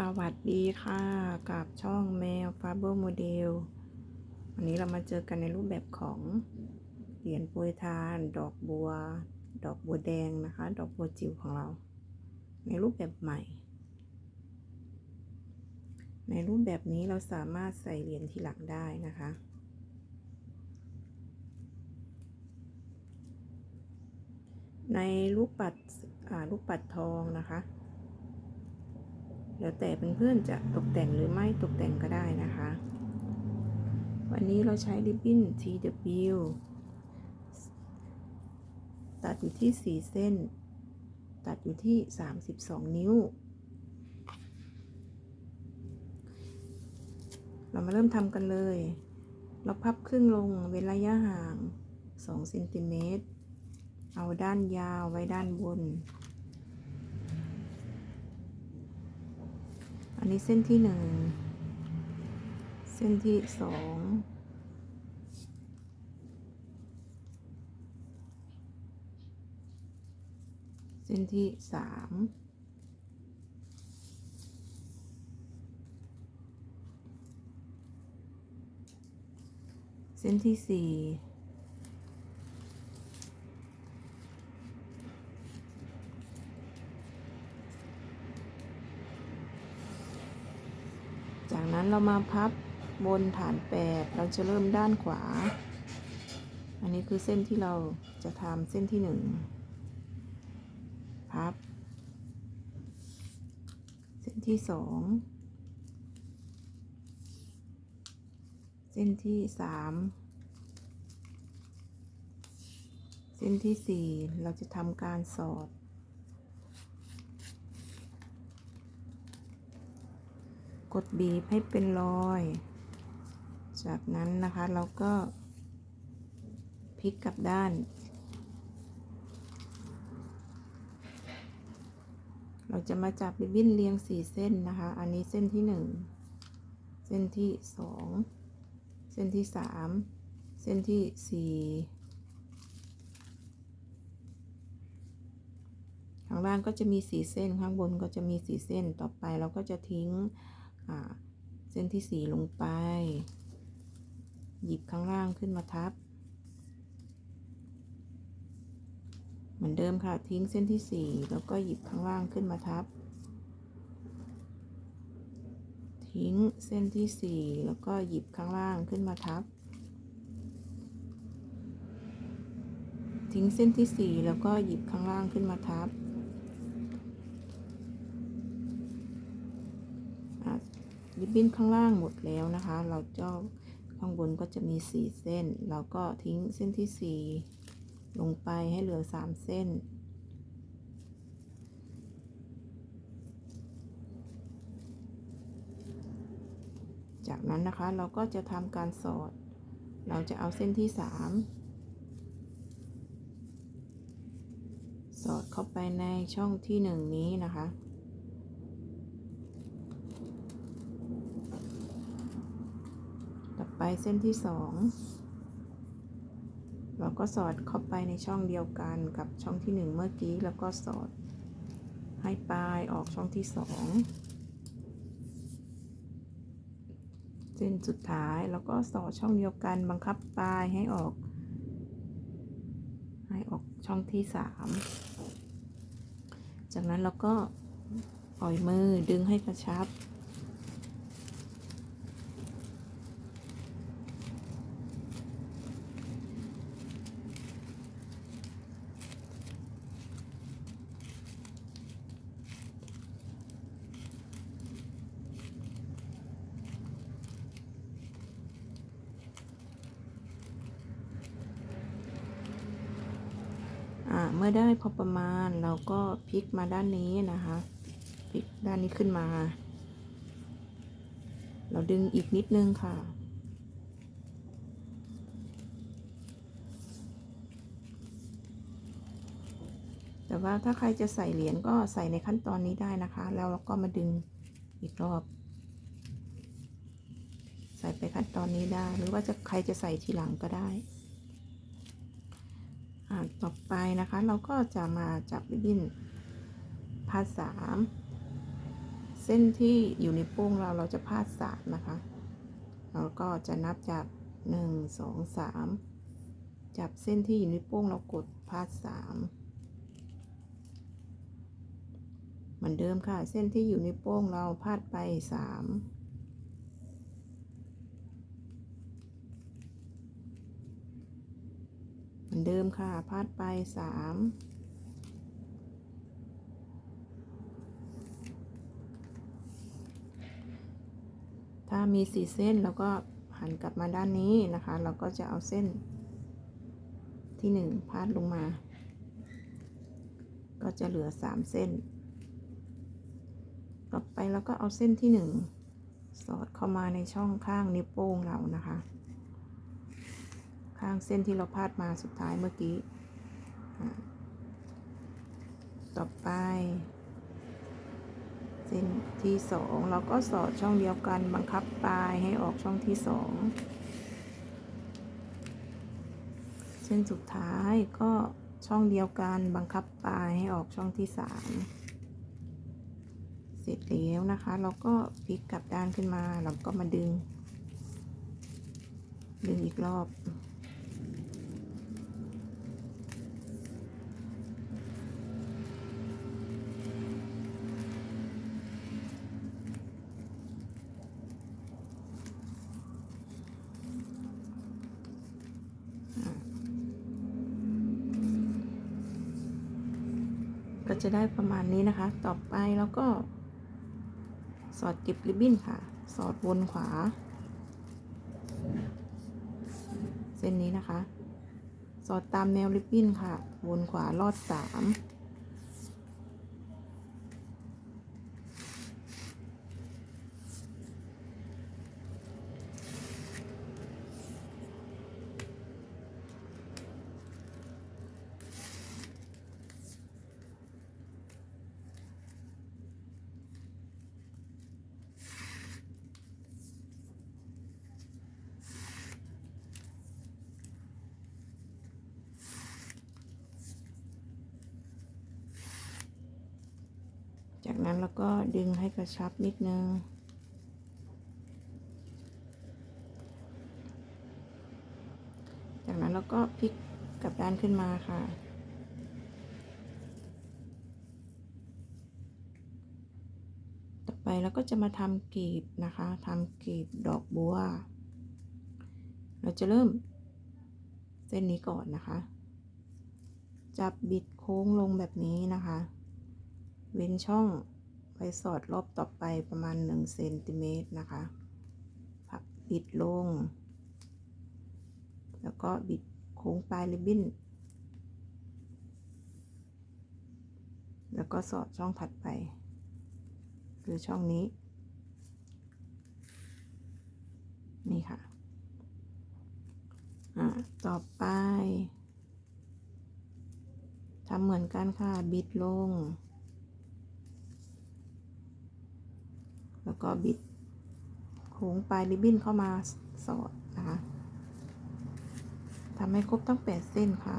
สวัสดีค่ะ กับช่องแมวฟาเบอร์โมเดลวันนี้เรามาเจอกันในรูปแบบของเหรียญปรยทาน ดอกบัว ดอกบัวแดงนะคะ ดอกบัวจิ๋วของเรา ในรูปแบบใหม่ ในรูปแบบนี้เราสามารถใส่เหรียญทีหลังได้นะคะ ในลูกปัดลูกปัดทองนะคะ แล้วแต่เพื่อนๆจะตกแต่งหรือไม่ตกแต่งก็ได้นะคะ วันนี้เราใช้ริบบิ้น TW ตัดอยู่ที่ 4 เส้น ตัดอยู่ที่ 32 นิ้ว เรามาเริ่มทำกันเลย เราพับครึ่งลงเว้นระยะห่าง2เซนติเมตร เอาด้านยาวไว้ด้านบน อันนี้เส้นที่หนึ่ง เส้นที่สอง เส้นที่สาม เส้นที่สี่ จากนั้น เรามาพับบนฐานแปดเราจะเริ่มด้านขวา อันนี้คือเส้นที่เราจะทำเส้นที่หนึ่งพับ เส้นที่สองเส้นที่สามเส้นที่สี่เราจะทำการสอด กดบีบให้เป็นรอย จากนั้นนะคะเราก็พลิกกลับด้าน เราจะมาจับริบบิ้นเรียงสี่เส้นนะคะ อันนี้เส้นที่หนึ่งเส้นที่สองเส้นที่สามเส้นที่สี่ข้างล่างก็จะมีสีเส้นข้างบนก็จะมีสีเส้นต่อไปเราก็จะทิ้ง เส้นที่สี่ลงไป หยิบข้างล่างขึ้นมาทับ เหมือนเดิมค่ะ ทิ้งเส้นที่สี่แล้วก็หยิบข้างล่างขึ้นมาทับ ทิ้งเส้นที่สี่แล้วก็หยิบข้างล่างขึ้นมาทับ ทิ้งเส้นที่สี่แล้วก็หยิบข้างล่างขึ้นมาทับ ริบบิ้นข้างล่างหมดแล้วนะคะ เราเจ้าข้างบนก็จะมีสี่เส้น เราก็ทิ้งเส้นที่สี่ลงไปให้เหลือสามเส้น จากนั้นนะคะเราก็จะทำการสอด เราจะเอาเส้นที่สามสอดเข้าไปในช่องที่หนึ่งนี้นะคะ ต่อไป เส้นที่สองเราก็สอดเข้าไปในช่องเดียวกันกับช่องที่หนึ่งเมื่อกี้แล้วก็สอดให้ปลายออกช่องที่สองเส้นสุดท้ายแล้วก็สอดช่องเดียวกันบังคับปลายให้ออก ให้ออกช่องที่สามจากนั้นเราก็ปล่อยมือดึงให้กระชับ มื่อได้พอประมาณเราก็พลิกมาด้านนี้นะคะพลิกด้านนี้ขึ้นมา เราดึงอีกนิดนึงค่ะ แต่ว่าถ้าใครจะใส่เหรียญก็ใส่ในขั้นตอนนี้ได้นะคะ แล้วเราก็มาดึงอีกรอบ ใส่ไปขั้นตอนนี้ได้ หรือว่าจะใครจะใส่ทีหลังก็ได้ ต่อไปนะคะเราก็จะมาจับริบบิ้นพาดสามเส้นที่อยู่ในโป้งเราเราจะพาดสามนะคะแล้วก็จะนับจากหนึ่งสองสามจับเส้นที่อยู่ในโป้งเรากดพาดสามเหมือนเดิมค่ะ เส้นที่อยู่ในโป้งเราพาดไปสามเห มือนเดิมค่ะ พาดไปสามถ้ามีสี่เส้นแล้วก็หันกลับมาด้านนี้นะคะ เราก็จะเอาเส้นที่หนึ่งพาดลงมา ก็จะเหลือสามเส้น ต่อไปเราก็เอาเส้นที่หนึ่งสอดเข้ามาในช่องข้างนิ้วโป้งเรานะคะ ข้างเส้นที่เราพาดมาสุดท้ายเมื่อกี้ ต่อไป เส้นที่สองเราก็สอดช่องเดียวกันบังคับปลายให้ออกช่องที่สองเส้นสุดท้ายก็ช่องเดียวกันบังคับปลายให้ออกช่องที่สามเสร็จแล้วนะคะ เราก็พลิกกลับด้านขึ้นมา เราก็มาดึง ดึงอีกรอบ ก็จะได้ประมาณนี้นะคะ ต่อไปแล้วก็ สอดจิบริบบิ้นค่ะ สอดวนขวา เส้นนี้นะคะ สอดตามแนวริบบิ้นค่ะ วนขวาลอดสาม จากนั้นเราก็ดึงให้กระชับนิดนึง จากนั้นเราก็พลิกกลับด้านขึ้นมาค่ะ ต่อไปเราก็จะมาทำกลีบนะคะทำกลีบดอกบัว เราจะเริ่มเส้นนี้ก่อนนะคะ จับบิดโค้งลงแบบนี้นะคะ เว้นช่องไว้สอดรอบต่อไปประมาณ1เซนติเมตรนะคะพักบิดลง แล้วก็บิดโค้งปลายริบบิ้น แล้วก็สอดช่องถัดไปคือช่องนี้ นี่ค่ะ อ่า ต่อไปทำเหมือนกันค่ะ บิดลง แล้วก็บิดโค้งปลายริบบิ้นเข้ามาสอดนะคะทำให้ครบทั้งแปดเส้นค่ะ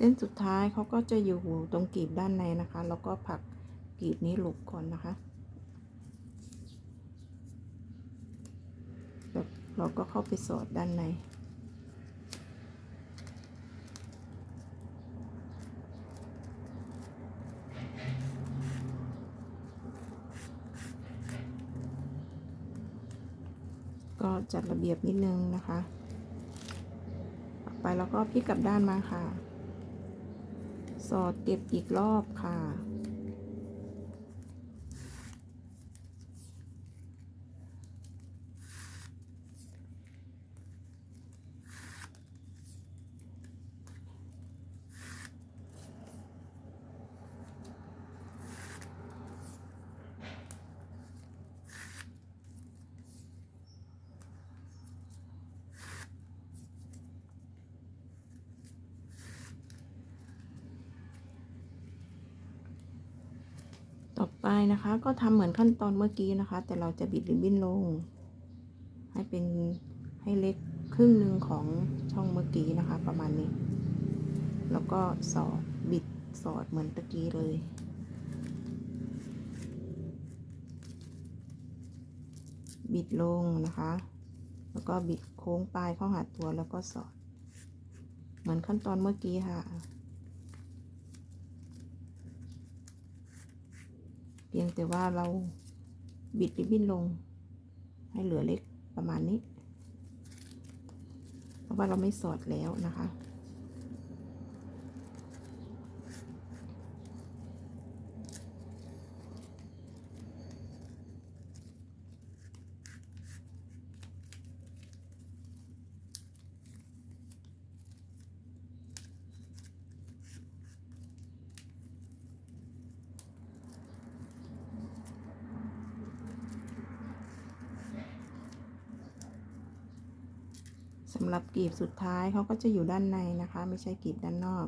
ส้นสุดท้ายเขาก็จะอยู่ตรงกลีบด้านในนะคะ แล้วก็ผักกลีบนี้หลุกก่อนนะคะแล้วเราก็เข้าไปสอดด้านใน ก็จัดระเบียบนิดนึงนะคะ ไปแล้วก็พลิกกลับด้านมาค่ะ สอดเก็บอีกรอบค่ะ ต่อไปนะคะ ก็ทำเหมือนขั้นตอนเมื่อกี้นะคะ แต่เราจะบิดริบบิ้นลง ให้เป็นให้เล็กครึ่งหนึ่งของช่องเมื่อกี้นะคะ ประมาณนี้ แล้วก็สอดบิดสอดเหมือนตะกี้เลยบิดลงนะคะ แล้วก็บิดโค้งปลายเข้าหาตัวแล้วก็สอด เหมือนขั้นตอนเมื่อกี้ค่ะ เพียงแต่ว่าเราบิดริบบิ้นลง ให้เหลือเล็กประมาณนี้ เพราะว่าเราไม่สอดแล้วนะคะับกลีบสุดท้ายเขาก็จะอยู่ด้านในนะคะ ไม่ใช่กลีบด้านนอก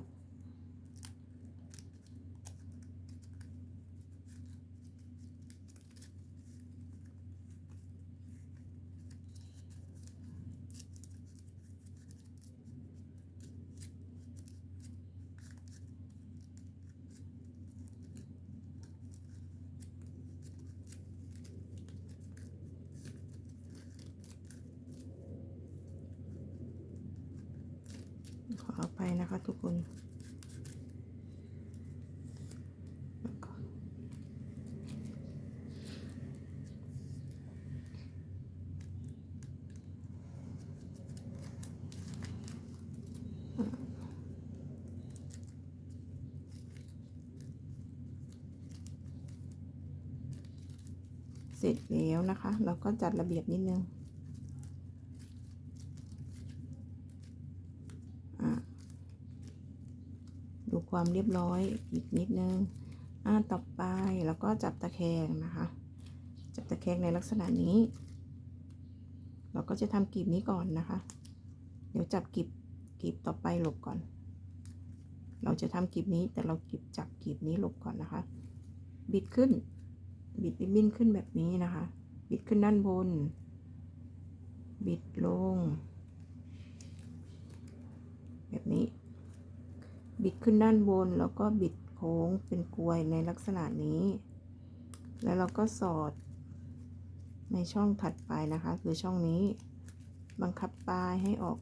ขออภัยนะคะทุกคนแล้วก็ เสร็จแล้วนะคะ เราก็จัดระเบียบนิดนึงดูความเรียบร้อยอีกนิดนึงอ่าต่อไปแล้วก็จับตะแคงนะคะ จับตะแคงในลักษณะนี้ เราก็จะทำกลีบนี้ก่อนนะคะ เดี๋ยวจับกลีบกลีบต่อไปหลบก่อน เราจะทำกลีบนี้แต่เรากลีบจับกลีบนี้หลบก่อนนะคะ บิดขึ้น บิดริบบิ้นขึ้นแบบนี้นะคะ บิดขึ้นด้านบน บิดลง แบบนี้ บิดขึ้นด้านบนแล้วก็บิดโค้งเป็นกลวยในลักษณะนี้ แล้วเราก็สอดในช่องถัดไปนะคะ คือช่องนี้ บังคับปลายให้ออก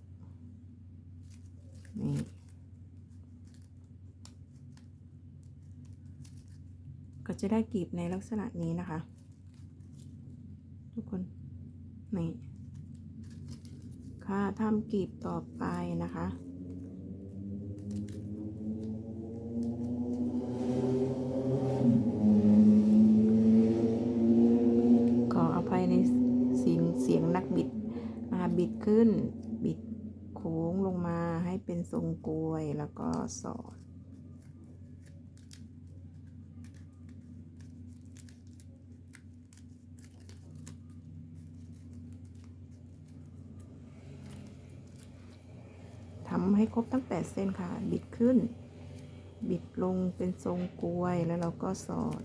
นี่ ก็จะได้กลีบในลักษณะนี้นะคะ ทุกคนนี่ค่ะทำกลีบต่อไปนะคะขออภัยในสียงเสียงนักบิดอ่าบิดขึ้น บิดโค้งลงมาให้เป็นทรงกลวยแล้วก็สอด ทำให้ครบตั้ง 8 เส้นค่ะ บิดขึ้น บิดลงเป็นทรงกลวยแล้วเราก็สอด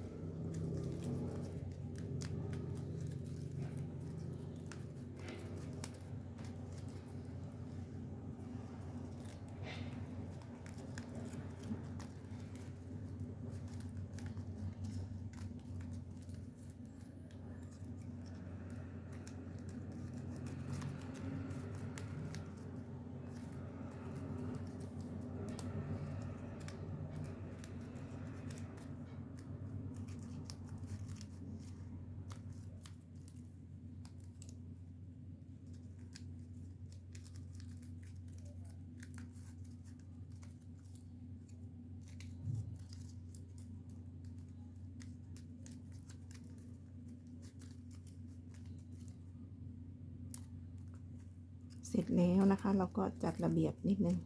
ร็จแล้วนะคะ เราก็จัดระเบียบนิดนึง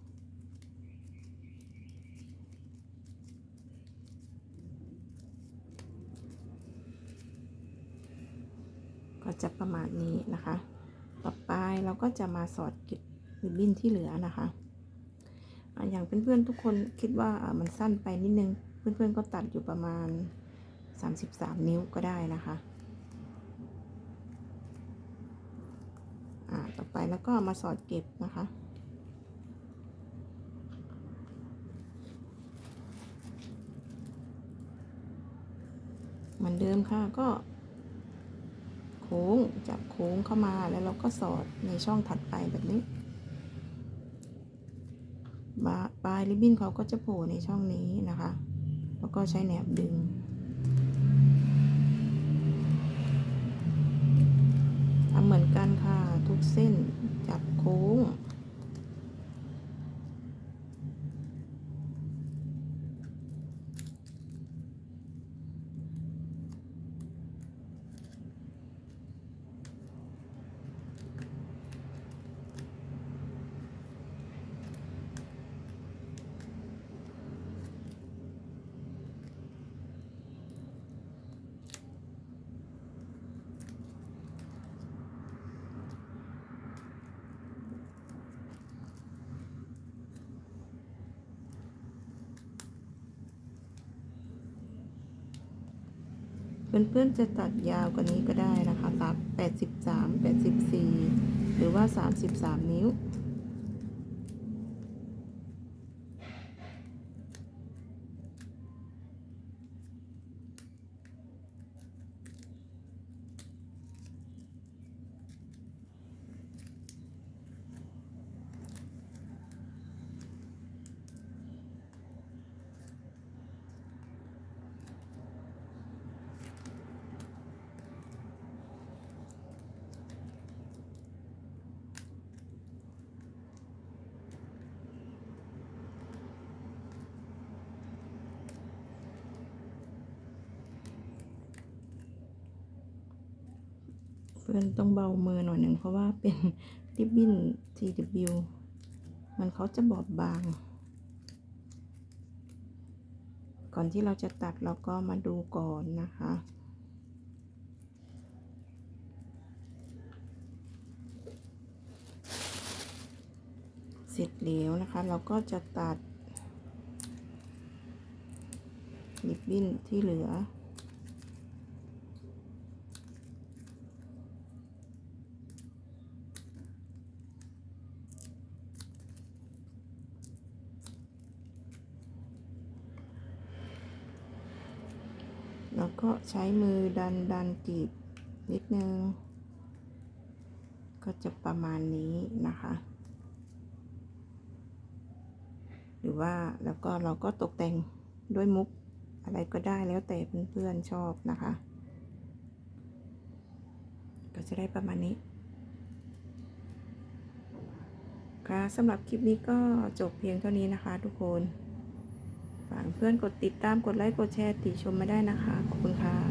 ก็จะประมาณนี้นะคะ ต่อไปเราก็จะมาสอดกิบริบบิ้นที่เหลือนะคะอะอย่างเพื่อนๆทุกคนคิดว่ามันสั้นไปนิดนึง เพื่อนๆก็ตัดอยู่ประมาณ 33 นิ้วก็ได้นะคะอ่าต่อไป แล้วก็มาสอดเก็บนะคะ เหมือนเดิมค่ะก็ โค้งจับโค้งเข้ามาแล้วเราก็สอดในช่องถัดไปแบบนี้บาปลายริบบิ้นเขาก็จะโผล่ในช่องนี้นะคะ แล้วก็ใช้แหนบดึง ทำเหมือนกันค่ะ ทุกเส้นจับโค้ง เพื่อนๆจะตัดยาวกว่านี้ก็ได้นะคะตัด83 84 หรือว่า 33 นิ้ว เพื่อนต้องเบามือหน่อยหนึ่งเพราะว่าเป็นริบบิ้น TW มันเขาจะบอบบาง ก่อนที่เราจะตัดเราก็มาดูก่อนนะคะเสร็จแล้วนะคะ เราก็จะตัดริบบิ้นที่เหลือ แล้วก็ใช้มือดันดันกรีบนิดนึง ก็จะประมาณนี้นะคะ หรือว่าแล้วก็เราก็ตกแต่งด้วยมุกอะไรก็ได้แล้วแต่เพื่อนๆชอบนะคะ ก็จะได้ประมาณนี้ ค่ะสำหรับคลิปนี้ก็จบเพียงเท่านี้นะคะทุกคน ฝากเพื่อนกดติดตามกดไลค์กดแชร์ติชมมาได้นะคะ ขอบคุณค่ะ